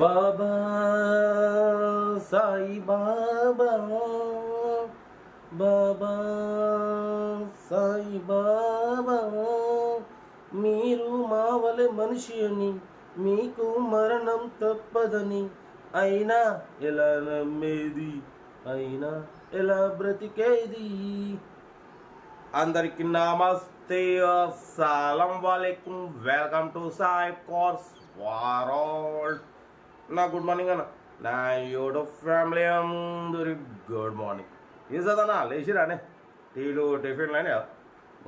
బాబా సాయి బాబా బాబా సాయి బాబా మీరు మావలె మనిషి అని మీకు మరణం తప్పదని అయినా ఎలా నమ్మేది? అయినా ఎలా బ్రతికేది? అందరికి నమస్తే అస్సలం వాలేకుం. Welcome to Sai course world నా గుడ్ మార్నింగ్ అన్న. నా యూట్యూబ్ ఫ్యామిలీ అందరి గుడ్ మార్నింగ్ ఏం చదన్నా లేచిరానే టీలు టిఫిన్ అని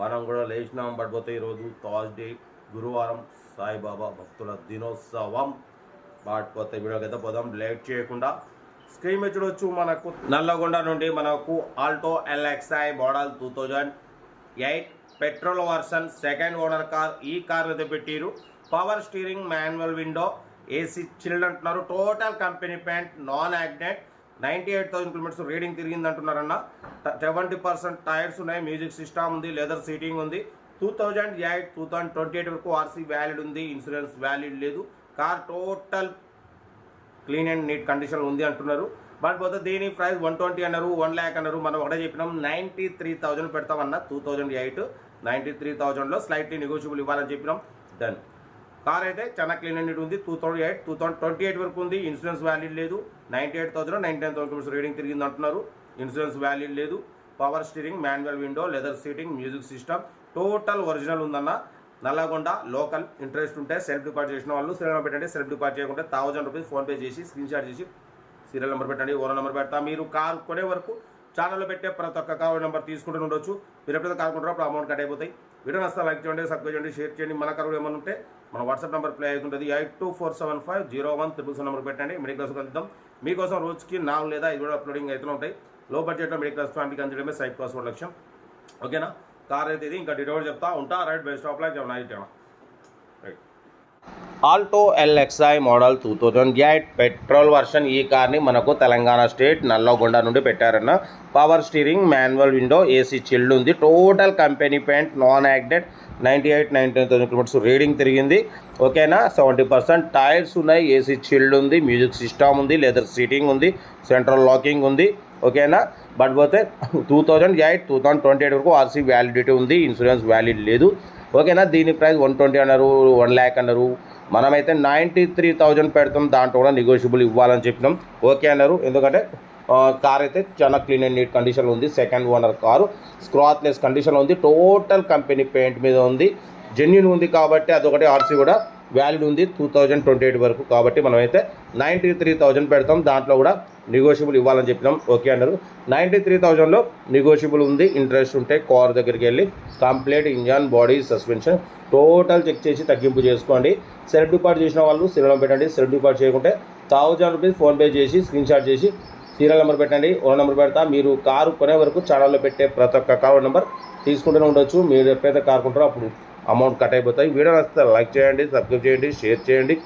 మనం కూడా లేచినాం పడిపోతే ఈరోజు థర్స్డే గురువారం సాయిబాబా భక్తుల దినోత్సవం. పాటిపోతే వీడియోకైతే పోదాం. లేట్ చేయకుండా స్క్రీన్ మీద చూడొచ్చు. మనకు నల్లగొండ నుండి మనకు Alto LXI model two thousand eight petrol version second owner car ఈ కార్ అయితే పెట్టిరు. Power steering manual window AC chilled అంటున్నారు. Total company paint non యాగ్నెట్ ninety eight thousand kilometres reading తిరిగింది అంటున్నారన్న. సెవెంటీ పర్సెంట్ టైర్స్ ఉన్నాయి. మ్యూజిక్ సిస్టమ్ ఉంది. Leather seating ఉంది. Two thousand eight two thousand twenty eight వరకు ఆర్సీ వ్యాలిడ్ ఉంది. Insurance valid లేదు. Car total clean and neat condition ఉంది అంటున్నారు. బట్ పోతే దీని ప్రైస్ వన్ ట్వంటీ అన్నారు. వన్ ల్యాక్ అన్నారు. మనం ఒకటే చెప్పినాం. Ninety three thousand పెడతామన్న. Two thousand eight ninety three థౌజండ్లో స్లైట్లీ నెగోషియబుల్ ఇవ్వాలని చెప్పినాం. డన్ కార్ అయితే చాలా క్లీన్ అండ్ ఉంది. Two thousand eight two thousand twenty eight వరకు ఉంది. ఇన్సూరెన్స్ వాల్యూ లేదు. Ninety eight thousand ninety nine thousand reading తిరిగింది అంటున్నారు. ఇన్సూరెన్స్ వాల్యూ లేదు. Power steering manual window leather seating music system total original ఉందన్న. నల్లగొండ లోకల్ ఇంట్రెస్ట్ ఉంటే self depart చేసిన వాళ్ళు సీరియల్ నెంబర్ పెట్టండి. సెల్ఫ్ డిపార్ట్ చేయకుంటే థౌసండ్ రూపీస్ ఫోన్పే చేసి స్క్రీన్ షాట్ చేసి సీరియల్ నెంబర్ పెట్టండి. ఓనర్ నెంబర్ పెడతా. మీరు కార్ కొనే వరకు ఛానల్లో పెట్టే ప్రతి ఒక్క కార్ నెంబర్ తీసుకుంటూ ఉండొచ్చు. మీరు ఎప్పుడైతే కార్ కొంటారో అప్పుడు అమౌంట్ కట్ అయిపోతాయి. వీడియో నస్తా లైక్ చేయండి సబ్స్క్రైబ్ చేయండి షేర్ చేయండి. మన కరువులు ఏమైనా ఉంటే మన వాట్సాప్ నెంబర్ ప్లే అవుతుంటుంది. Eight two four seven five zero one triple seven number పెట్టండి మిడిల్ క్లాస్ అందిద్దాం మీకోసం రోజుకి నాలుగు లేదా ఐదు కూడా అప్లోడింగ్ అయితే ఉంటాయి. లో బడ్జెట్లో మిడిల్ క్లాస్ ఫ్యామిలీకి అందించడమే సైడ్ క్లాస్ ఒక లక్ష్యం. ఓకేనా? కార్ అయితే ఇది. ఇంకా డీటెయిల్ చెప్తా ఉంటా. Right best of like night right Alto LXI model two thousand eight petrol version ఈ కార్ని మనకు తెలంగాణ స్టేట్ నల్లగొండ నుండి పెట్టారన్న. Power steering manual window AC chilled ఉంది. Total company paint non యాక్డెడ్ ninety eight ninety nine thousand kilometres reading తిరిగింది. ఓకేనా? Seventy percent tyres ఉన్నాయి AC chilled ఉంది music system ఉంది లెదర్ సీటింగ్ ఉంది సెంట్రల్ లాకింగ్ ఉంది. ఓకేనా? బట్ పోతే two thousand eight two thousand twenty eight వరకు ఆర్సీ వ్యాలిడిటీ ఉంది ఇన్సూరెన్స్ వ్యాలిడ్ లేదు. ఓకేనా? దీని ప్రైస్ వన్ ట్వంటీ అన్నారు వన్ ల్యాక్ అన్నారు. మనమైతే నైంటీ త్రీ థౌజండ్ పెడతాం దాంట్లో కూడా నెగోషియబుల్ ఇవ్వాలని చెప్పినాం. ఓకే అన్నారు. ఎందుకంటే కార్ అయితే చాలా క్లీన్ అండ్ నీట్ కండిషన్లో ఉంది. సెకండ్ ఓనర్ కారు స్క్రాత్లెస్ కండిషన్లో ఉంది. టోటల్ కంపెనీ పెయింట్ మీద ఉంది. జెన్యున్ ఉంది కాబట్టి అదొకటి ఆర్సీ కూడా వ్యాలిడ్ ఉంది టూ థౌజండ్ ట్వంటీ ఎయిట్ వరకు. కాబట్టి మనమైతే నైంటీ త్రీ థౌజండ్ పెడతాం. దాంట్లో కూడా నెగోషియబుల్ ఇవ్వాలని చెప్పినాం. ఓకే అన్నారు. నైంటీ త్రీ థౌజండ్లో నెగోషియబుల్ ఉంది. ఇంట్రెస్ట్ ఉంటే కార్ దగ్గరికి వెళ్ళి complete engine body suspension total check చేసి తగ్గింపు చేసుకోండి. సెల్ఫ్ డిపార్ట్ చేసిన వాళ్ళు సీరియల్ పెట్టండి. సెల్ఫ్ డిపార్ట్ చేయకుంటే థౌజండ్ రూపీస్ ఫోన్పే చేసి స్క్రీన్ షాట్ చేసి సీరియల్ నెంబర్ పెట్టండి. ఓన్ నెంబర్ పెడతా. మీరు కారు కొనే వరకు ఛానల్లో పెట్టే ప్రతి ఒక్క కార్ నెంబర్ తీసుకుంటూనే ఉండొచ్చు. మీరు ఎప్పుడైతే కారు కొంటారో అప్పుడు అమౌంట్ కట్ అయిపోతాయి. వీడియో నచ్చితే లైక్ చేయండి సబ్స్క్రైబ్ చేయండి షేర్ చేయండి.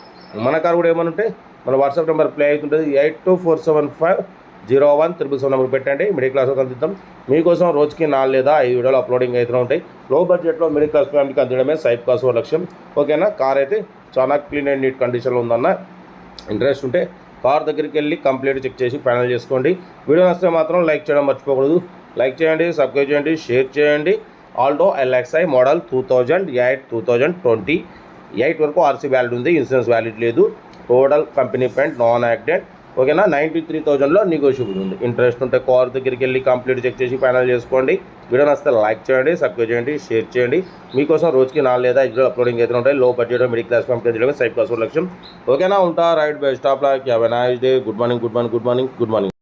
మన కార్ కూడా ఏమైనా ఉంటే మన వాట్సాప్ నెంబర్ ప్లే అవుతుంటుంది. Eight two four seven five zero one triple seven number పెట్టండి. మిడిల్ క్లాస్ అందిద్దాం. మీకోసం రోజుకి నాలుగు లేదా ఐదు వీడియోలు అప్లోడింగ్ అవుతూ ఉంటాయి. లో బడ్జెట్లో మిడిల్ క్లాస్ ఫ్యామిలీకి అందించడమే సైప్ క్లాస్ లక్ష్యం. ఓకేనా కార్ అయితే చాలా క్లీన్ అండ్ నీట్ కండిషన్లో ఉందన్న. ఇంట్రెస్ట్ ఉంటే కార్ దగ్గరికి వెళ్ళి కంప్లీట్ చెక్ చేసి ఫైనల్ చేసుకోండి. వీడియో నచ్చితే మాత్రం లైక్ చేయడం మర్చిపోకూడదు. లైక్ చేయండి సబ్స్క్రైబ్ చేయండి షేర్ చేయండి. Alto LXI model two thousand eight two thousand twenty. Eight వరకు ఆర్సీ వ్యాలిడ్ ఉంది ఇన్సూరెన్స్ వ్యాలిడ్ లేదు. Total company paint non accident ఓకేనా? నైంటీ త్రీ థౌజండ్లో నెగోషియబుల్ ఉంది. ఇంట్రెస్ట్ ఉంటే కార్ దగ్గరికి వెళ్ళి కంప్లీట్ చెక్ చేసి ఫైనల్ చేసుకోండి. వీడియో నచ్చితే లైక్ చేయండి సబ్స్క్రైబ్ చేయండి షేర్ చేయండి. మీకోసం రోజుకి నాలుగు లేదా ఐదు అప్లోడింగ్ అయితే ఉంటాయి. Low budget middle class family side class లక్ష్యం. ఓకేనా? ఉంటా right bye stop lock. Have a nice day. Good morning good morning good morning good morning.